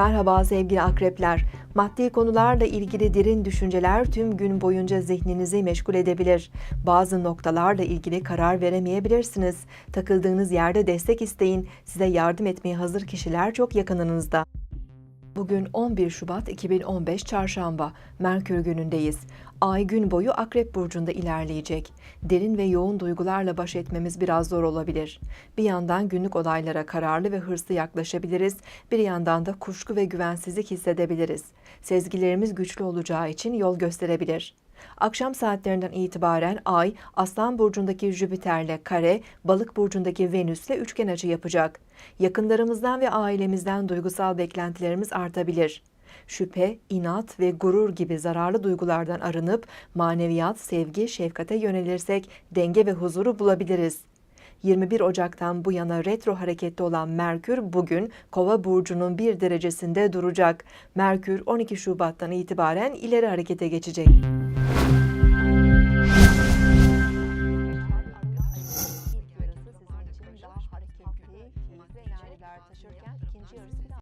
Merhaba sevgili akrepler. Maddi konularla ilgili derin düşünceler tüm gün boyunca zihninizi meşgul edebilir. Bazı noktalarla ilgili karar veremeyebilirsiniz. Takıldığınız yerde destek isteyin. Size yardım etmeye hazır kişiler çok yakınınızda. Bugün 11 Şubat 2015 Çarşamba, Merkür günündeyiz. Ay gün boyu Akrep Burcu'nda ilerleyecek. Derin ve yoğun duygularla baş etmemiz biraz zor olabilir. Bir yandan günlük olaylara kararlı ve hırslı yaklaşabiliriz, bir yandan da kuşku ve güvensizlik hissedebiliriz. Sezgilerimiz güçlü olacağı için yol gösterebilir. Akşam saatlerinden itibaren Ay, Aslan burcundaki Jüpiter'le kare, Balık burcundaki Venüs'le üçgen açı yapacak. Yakınlarımızdan ve ailemizden duygusal beklentilerimiz artabilir. Şüphe, inat ve gurur gibi zararlı duygulardan arınıp maneviyat, sevgi, şefkate yönelirsek denge ve huzuru bulabiliriz. 21 Ocak'tan bu yana retro hareketli olan Merkür bugün Kova burcunun bir derecesinde duracak. Merkür 12 Şubat'tan itibaren ileri harekete geçecek yarısı sizin için daha hareketli, keyifli enerjiler taşırken ikinci yarısı